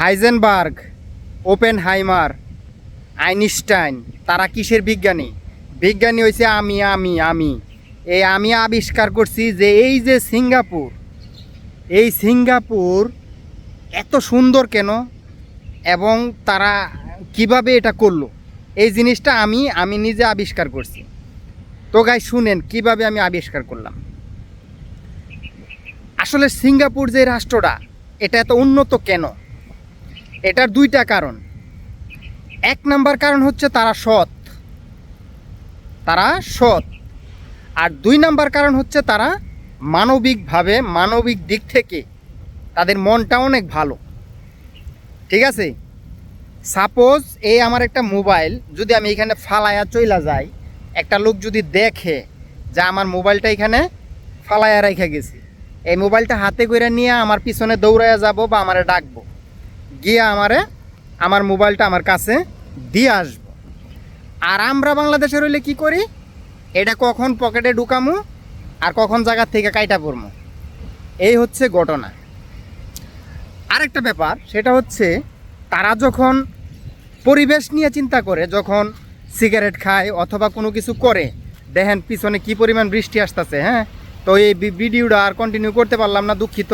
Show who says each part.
Speaker 1: Heisenberg open হাইমার Einstein, তারা কিসের বিজ্ঞানী? বিজ্ঞানী হয়েছে আমি আমি আমি। এই আমি আবিষ্কার করছি যে এই যে সিঙ্গাপুর, এই সিঙ্গাপুর এত সুন্দর কেন? এবং তারা কীভাবে এটা করল? এই জিনিসটা আমি আমি নিজে আবিষ্কার করছি। তো গাই শুনেন, কীভাবে আমি আবিষ্কার করলাম? আসলে সিঙ্গাপুর যে রাষ্ট্রটা, এটা এত উন্নত কেন? এটার দুইটা কারণ। এক নাম্বার কারণ হচ্ছে তারা সৎ। তারা সৎ। আর দুই নাম্বার কারণ হচ্ছে তারা মানবিকভাবে, মানবিক দিক থেকে তাদের মনটা অনেক ভালো। ঠিক আছে? সাপোজ এই আমার একটা মোবাইল, যদি আমি এখানে ফালায়া চইলা যাই, একটা লোক যদি দেখে যে আমার মোবাইলটা এখানে ফালায়া রেখে গেছি, এই মোবাইলটা হাতে করে নিয়ে আমার পিছনে দৌড়াইয়া যাব বা আমারে ডাকবো। গিয়ে আমারে, আমার মোবাইলটা আমার কাছে দিয়ে আসব। আর আমরা বাংলাদেশে রইলে কি করি? এটা কখন পকেটে ঢুকামু আর কখন জায়গার থেকে কাইটা পড়মু এই হচ্ছে ঘটনা। আরেকটা ব্যাপার, সেটা হচ্ছে তারা যখন পরিবেশ নিয়ে চিন্তা করে, যখন সিগারেট খায় অথবা কোনো কিছু করে, দেখেন পিছনে কি পরিমাণ বৃষ্টি আসতেছে হ্যাঁ? তো এই ভিডিওটা আর কন্টিনিউ করতে পারলাম না, দুঃখিত।